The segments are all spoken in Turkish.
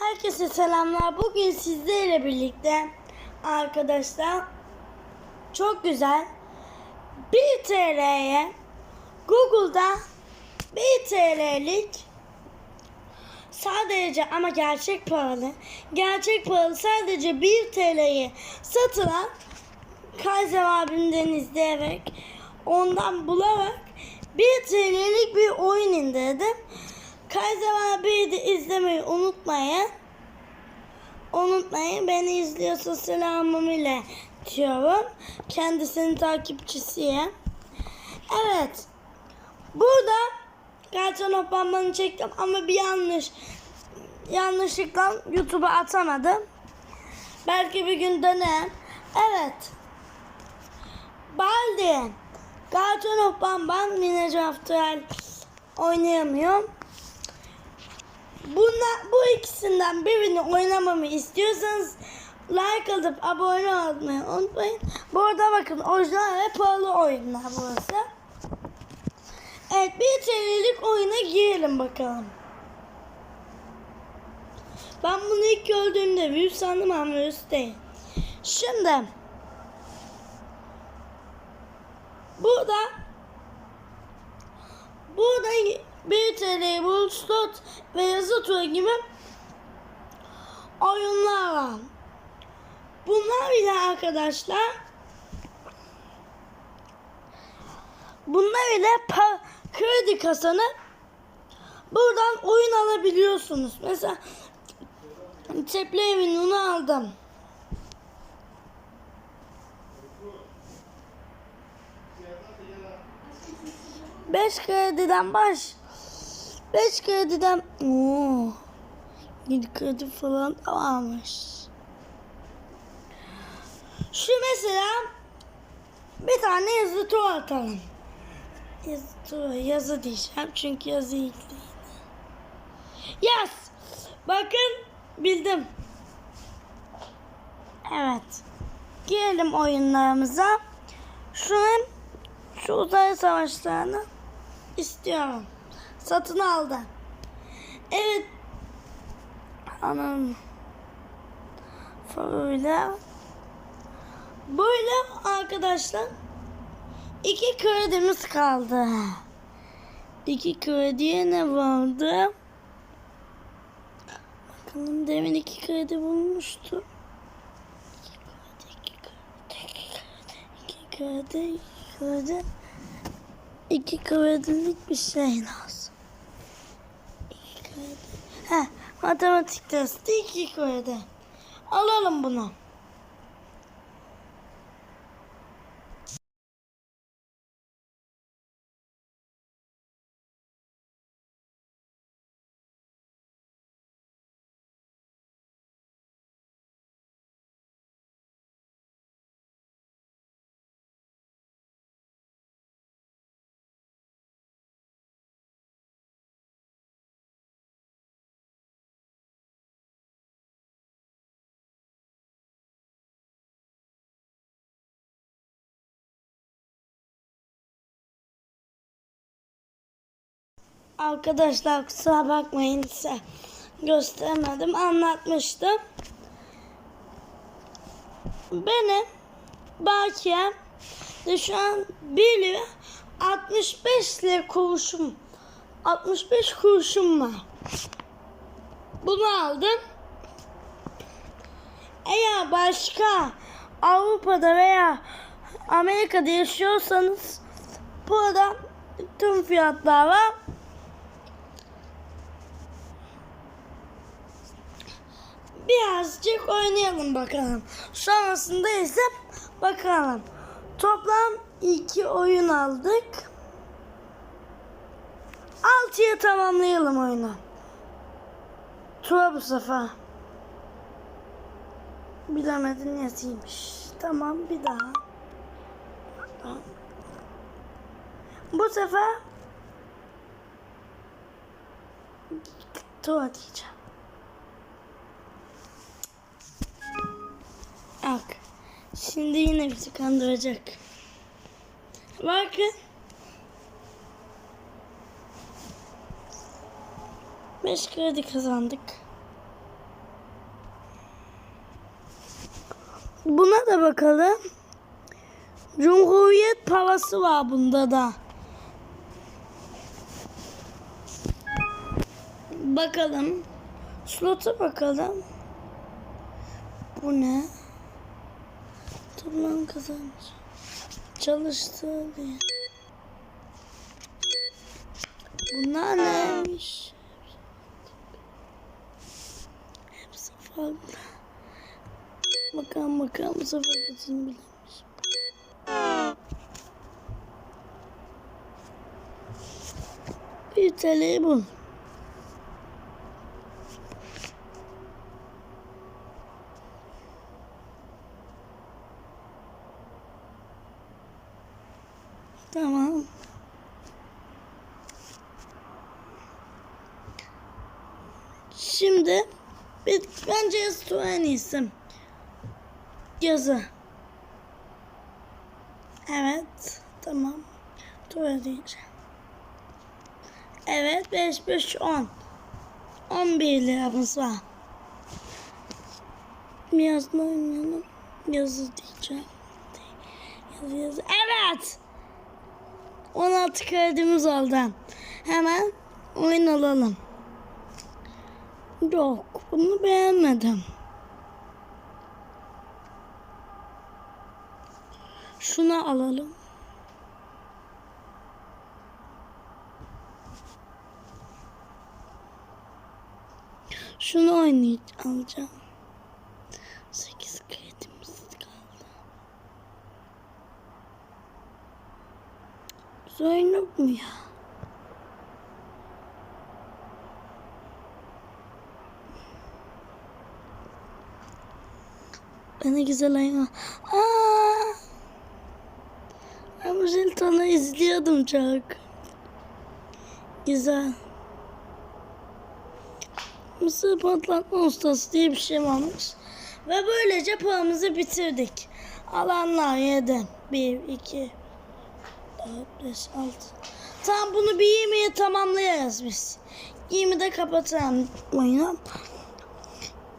Herkese selamlar. Bugün sizlerle birlikte arkadaşlar çok güzel 1 TL'ye Google'da 1 TL'lik sadece ama gerçek pahalı gerçek pahalı sadece 1 TL'ye satılan Kaiser abimden izleyerek ondan bularak 1 TL'lik bir oyun indirdim. Kaiser abiyi de izlemeyi unutmayın. Unutmayın beni izliyorsa selamımı ile diyorum. Kendisinin takipçisiyim. Evet. Burada Gerçekten hoppanmanı çektim ama bir yanlış yanlışlıkla YouTube'a atamadım. Belki bir gün dönerim. Evet. Baldi. Garton Hoppan ben Minecraft oynayamıyorum. Bunlar, bu ikisinden birini oynamamı istiyorsanız like atıp abone olmayı unutmayın. Bu arada bakın orijinal ve pahalı oyunlar burası. Evet bir TL'lik oyuna girelim bakalım. Ben bunu ilk gördüğümde virüs sandım ama virüs değil. Şimdi burada burada bir TL bu slot ve yazı turu gibi oyunlar var. Bunlar bile arkadaşlar bunlar ile kredi kasanı buradan oyun alabiliyorsunuz. Mesela Çepli evin onu aldım. Beş krediden baş. Beş krediden Oo. Yedi kredi falan da varmış. Şu mesela bir tane yazı tur atalım. Yazı tur, yazı diyeceğim çünkü yazı ilk. Yaz. Bakın bildim. Evet. Girelim oyunlarımıza. Şunun şu uzay savaşlarını istiyorum. Satın aldım. Evet. Anam. Böyle. Böyle arkadaşlar. iki kredimiz kaldı. İki krediye ne vardı? Bakalım demin iki kredi bulmuştu. İki kredi, iki kredi, iki kredi, iki kredi. İki kredilik bir şey lazım. Heh, matematik testi iki kredi. Alalım bunu. Arkadaşlar kusura bakmayın size gösteremedim anlatmıştım. Benim bakiyem de şu an 1 lira 65 lira kuruşum 65 kuruşum var. Bunu aldım. Eğer başka Avrupa'da veya Amerika'da yaşıyorsanız burada tüm fiyatlar var. Birazcık oynayalım bakalım. Sonrasında ise bakalım. Toplam iki oyun aldık. Altıya tamamlayalım oyunu. Tura bu sefer. Bilemedin yazıymış. Tamam bir daha. Tamam. Bu sefer Tura diyeceğim. Şimdi yine bizi kandıracak. Bakın. Beş kredi kazandık. Buna da bakalım. Cumhuriyet parası var bunda da. Bakalım. Slota bakalım. Bu ne? Toplam kazanç. Çalıştığı diye. Bunlar neymiş? Hepsi farklı. Bakalım bakalım bu sefer kesin bilirmiş. Bir TL'yi bul. Tamam. Şimdi bence yazı en iyisi. Yazı. Evet. Tamam. Tuvalet diyeceğim. Evet. 5, 5, 10. 11 liramız var. Yazma oynayalım. Yazı diyeceğim. Yazı yazı. Evet. 16 kredimiz oldu. Hemen oyun alalım. Yok. Bunu beğenmedim. Şunu alalım. Şunu oynayacağım. Alacağım. 8 kredimiz kaldı. Zeynep mi ya? Bana güzel hayvan. Aa! Ben bu Ziltan'ı izliyordum çok. Güzel. Mısır patlatma ustası diye bir şey varmış. Ve böylece paramızı bitirdik. Alanlar 7. 1, 2, 4, 5, 6. Tam bunu bir 20'ye tamamlayarız biz. 20'de kapatalım oyunu.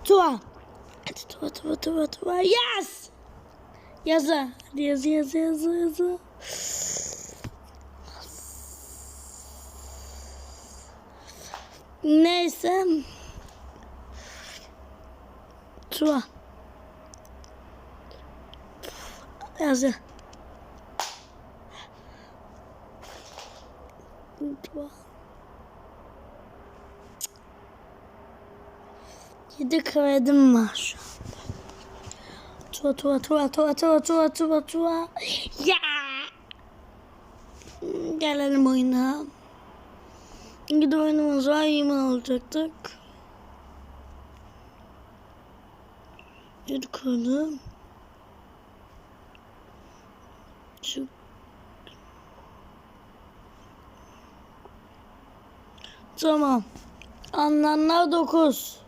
Tuva. Hadi tuva tuva tuva tuva. Yes! Yazı. Hadi yazı yazı yazı yazı. Neyse. Tuva. Yazı. Tuva. Yedi kredim var. Tuva tuva tuva tuva tuva tuva tuva tuva. Ya. Gelelim oyuna. De oyunumuz var. Yemin alacaktık. Bir kurdum. Şu Tamam. Anlamlar 9.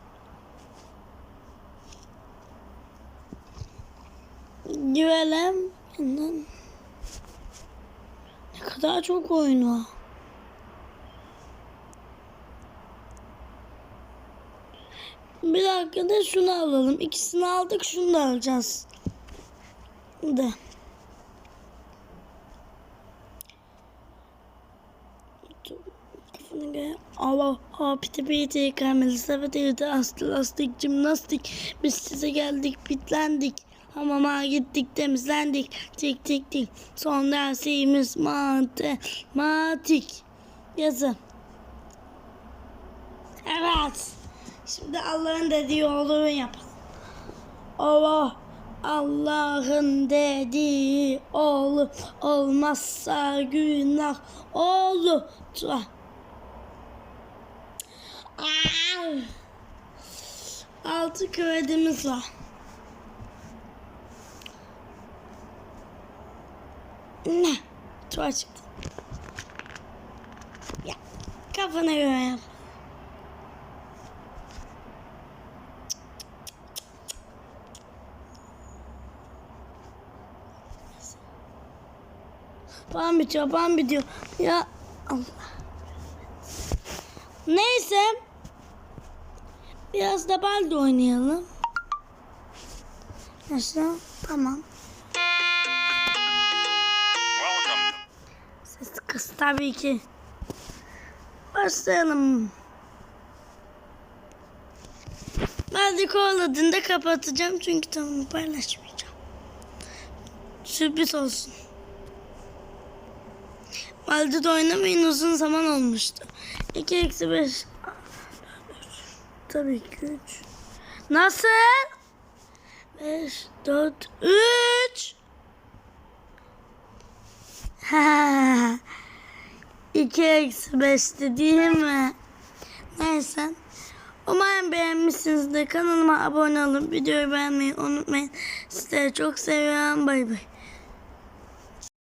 Güvelim. Ne kadar çok oyun var. Bir dakika da şunu alalım. İkisini aldık şunu da alacağız. De. Kafana göre Allah Allah piti piti kamil seferiydi astı lastik jimnastik. Biz size geldik bitlendik hamama gittik temizlendik. Tik tik tik. Son dersimiz matematik. Yazın. Evet. Şimdi Allah'ın dediği olduğunu yapalım. Allah Allah'ın dediği olur olmazsa günah olur! Altı kredimiz var. Ne? Tuğa çıktı. Ya kafana göre yap. Pan bitiyor, pan bitiyor. Ya Allah. Neyse. Biraz da baldo oynayalım. Arkadaşlar tamam. Ses kız tabii ki. Başlayalım. Ben de kovaladığında kapatacağım çünkü tamam paylaşmayacağım. Sürpriz olsun. Valide oynamayın uzun zaman olmuştu. 2 eksi 5. Tabii ki 3. Nasıl? 5, 4, 3. Ha. 2 eksi 5'ti değil mi? Neyse. Umarım beğenmişsinizdir. Kanalıma abone olun. Videoyu beğenmeyi unutmayın. Sizleri çok seviyorum. Bay bay.